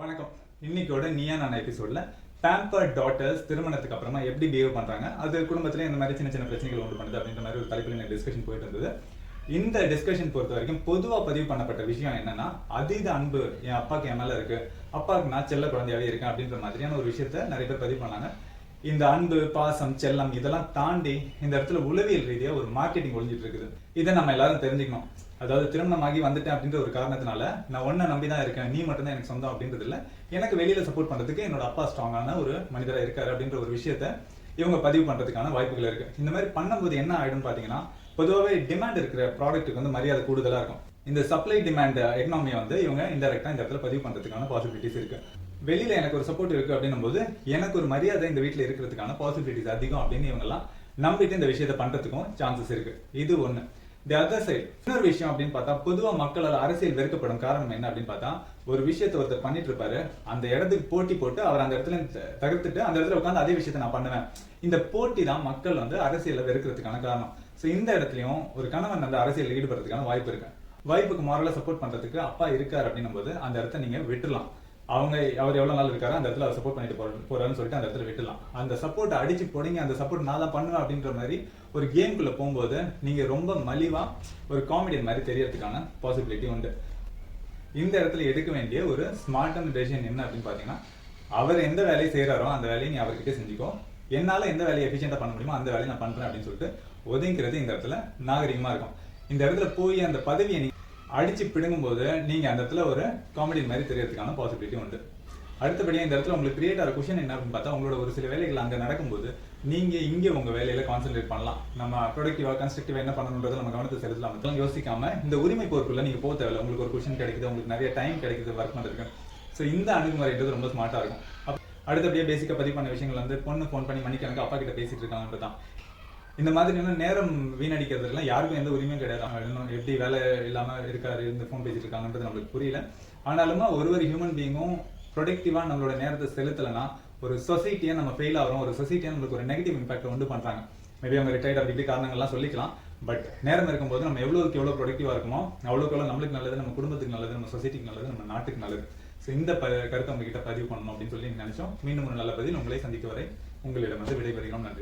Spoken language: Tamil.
வணக்கம். இன்னைக்கோட நீயா நான் எபிசோட்ல பேம்பர் டாட்டர்ஸ் திருமணத்துக்கு அப்புறமா எப்படி பிஹேவ் பண்றாங்க அது குடும்பத்துல இந்த மாதிரி சின்ன சின்ன பிரச்சனைகள் உண்டு பண்ணுது அப்படின்ற மாதிரி ஒரு தலைப்பில் எனக்கு டிஸ்கஷன் போயிட்டு இருந்தது. இந்த டிஸ்கஷன் பொறுத்த வரைக்கும் பொதுவாக பதிவு பண்ணப்பட்ட விஷயம் என்னன்னா அதீத அன்பு என் அப்பாவுக்கு என் மேலே இருக்கு. அப்பாவுக்கு நான் செல்ல குழந்தையாவே இருக்கேன் அப்படின்ற மாதிரியான ஒரு விஷயத்த நிறைய பேர் பதிவு பண்ணாங்க. இந்த அன்பு பாசம் செல்லம் இதெல்லாம் தாண்டி இந்த இடத்துல உளவியல் ரீதியாக ஒரு மார்க்கெட்டிங் ஒழிஞ்சிட்டு இருக்குது இதை நம்ம எல்லாரும் தெரிஞ்சுக்கணும். அதாவது திருமணமாகி வந்துட்டேன் அப்படின்ற ஒரு காரணத்தினால நான் ஒன்றை நம்பி தான் இருக்கேன். நீ மட்டும்தான் எனக்கு சொந்தம் அப்படின்றது இல்லை. எனக்கு வெளியில சப்போர்ட் பண்ணுறதுக்கு என்னோட அப்பா ஸ்ட்ராங்கான ஒரு மனிதராக இருக்காரு அப்படின்ற ஒரு விஷயத்த இவங்க பதிவு பண்ணுறதுக்கான வாய்ப்புகள் இருக்கு. இந்த மாதிரி பண்ணும்போது என்ன ஆகிடும் பார்த்தீங்கன்னா பொதுவாகவே டிமாண்ட் இருக்கிற ப்ராடக்ட்டுக்கு வந்து மரியாதை கூடுதலாக இருக்கும். இந்த சப்ளை டிமாண்ட் எக்கனாமியை வந்து இவங்க இன்டெரக்டாக இந்த இடத்துல பதிவு பண்ணுறதுக்கான பாசிபிலிட்டிஸ் இருக்குது வெளியில எனக்கு ஒரு சப்போர்ட் இருக்குது அப்படின்னும் போது எனக்கு ஒரு மரியாதை இந்த வீட்டில் இருக்கிறதுக்கான பாசிபிலிட்டிஸ் அதிகம் அப்படின்னு இவங்கெல்லாம் நம்பிட்டு இந்த விஷயத்த பண்ணுறதுக்கும் சான்சஸ் இருக்கு. இது ஒன்று தி அதர் சைடு இன்னொரு விஷயம் அப்படின்னு பார்த்தா பொதுவாக மக்களால் அரசியல் வெறுக்கப்படும் காரணம் என்ன அப்படின்னு பார்த்தா ஒரு விஷயத்தை ஒருத்தர் பண்ணிட்டு இருப்பாரு அந்த இடத்துக்கு போட்டி போட்டு அவர் அந்த இடத்துல தகர்த்துட்டு த- தவிர்த்துட்டு அந்த இடத்துல உட்காந்து அதே விஷயத்தை நான் பண்ணுவேன். இந்த போட்டி தான் மக்கள் வந்து அரசியலை வெறுக்கிறதுக்கான காரணம். ஸோ இந்த இடத்துலயும் ஒரு கணவன் அந்த அரசியலில் ஈடுபடுறதுக்கான வாய்ப்பு இருக்கு. வாய்ப்புக்கு மாரலாக சப்போர்ட் பண்றதுக்கு அப்பா இருக்கார் அப்படின்னும் போது அந்த இடத்த நீங்கள் விட்டுலாம் அவங்க அவர் எவ்வளவு நாள் இருக்காரு அந்த இடத்துல அவர் சப்போர்ட் பண்ணிட்டு போற- போறாருன்னு சொல்லிட்டு அந்த இடத்துல விட்டுலாம் அந்த சப்போர்ட் அடிச்சு போடுங்க அந்த சப்போர்ட் நான் தான் பண்ணுவேன் அப்படின்ற மாதிரி ஒரு கேம்குள்ள போகும்போது நீங்க ரொம்ப மலிவா ஒரு காமெடியன் மாதிரி தெரியறதுக்கான பாசிபிலிட்டி உண்டு. இந்த இடத்துல எடுக்க வேண்டிய ஒரு ஸ்மார்ட்டான டெசிஷன் என்ன அப்படின்னு பாத்தீங்கன்னா அவர் எந்த வேலையை செய்யறாரோ அந்த வேலையை நீ அவர்கிட்ட செஞ்சுக்கோ. என்னால எந்த வேலையை எஃபிஷியண்டா பண்ண முடியுமோ அந்த வேலையை நான் பண்றேன் அப்படின்னு சொல்லிட்டு ஒதுங்கிறது இந்த இடத்துல நாகரிகமா இருக்கும். இந்த இடத்துல போய் அந்த பதவியை அடித்து பிடுங்கும்போது நீங்கள் அந்த இடத்துல ஒரு காமெடி மாதிரி தெரியறதுக்கான பாசிபிலிட்டி உண்டு. அடுத்தபடியாக இந்த இடத்துல உங்களுக்கு கிரியேட் ஆகிற கொஷன் என்ன அப்படின்னு பார்த்தா உங்களோட ஒரு சில வேலைகள் அங்கே நடக்கும்போது நீங்கள் இங்கே உங்கள் வேலையில் கான்சென்ட்ரேட் பண்ணலாம். நம்ம ப்ரொடக்டிவாக கன்ஸ்ட்ரக்டிவாக என்ன பண்ணணுன்றதை நம்ம கவனத்தை செலுத்தலாம். அதெல்லாம் யோசிக்காமல் இந்த உரிமை பொறுப்புல நீங்கள் போக தேவையில்ல. உங்களுக்கு ஒரு கொஷன் கிடைக்குது உங்களுக்கு நிறைய டைம் கிடைக்குது ஒர்க் பண்ணுறதுக்கு ஸோ இந்த அணுகுமுறைன்றது ரொம்ப ஸ்மார்ட்டாக இருக்கும். அப்ப- அடுத்தபடியா பேசிக்கா பதிவு பண்ண விஷயங்கள் வந்து பொண்ணு ஃபோன் பண்ணி மணிக்கணக்கு அப்பா கிட்ட பேசிட்டு இருக்காங்கன்றது தான் இந்த மாதிரியான நேரம் வீணடிக்கிறதுலாம் யாருக்கும் எந்த உரிமையும் கிடையாது. இன்னும் எப்படி வேலை இல்லாம இருக்காரு இந்த ஃபோன் பேசிட்டு இருக்காங்கன்றது நம்மளுக்கு புரியல. ஆனாலுமா ஒரு ஒரு ஹியூமன் பீயிங்கும் ப்ரொடக்டிவா நம்மளோட நேரத்தை செலுத்தலைன்னா ஒரு சொசைட்டியை நம்ம ஃபெயில் ஆகிறோம். ஒரு சொசைட்டியை நம்மளுக்கு ஒரு நெகட்டிவ் இம்பாக்ட் உண்டு பண்றாங்க. மேபி அவங்க ரிட்டையர்ட் அப்படி இப்படி காரணங்கள்லாம் சொல்லிக்கலாம். பட் நேரம் இருக்கும்போது நம்ம எவ்வளவுக்கு எவ்வளவு ப்ரொடக்டிவா இருக்குமோ அவ்வளோக்கு எவ்வளோ நம்மளுக்கு நல்லது நம்ம குடும்பத்துக்கு நல்லது நம்ம சொசைட்டிக்கு நல்லது நம்ம நாட்டுக்கு நல்லது. ஸோ இந்த ப கருத்தை உங்ககிட்ட பதிவு பண்ணணும் அப்படின்னு சொல்லி நினைச்சோம். மீண்டும் ஒரு நல்ல பதில் உங்களை சந்திக்க வரை உங்களிடம் வந்து விடைபெறுகிறோம். நன்றி.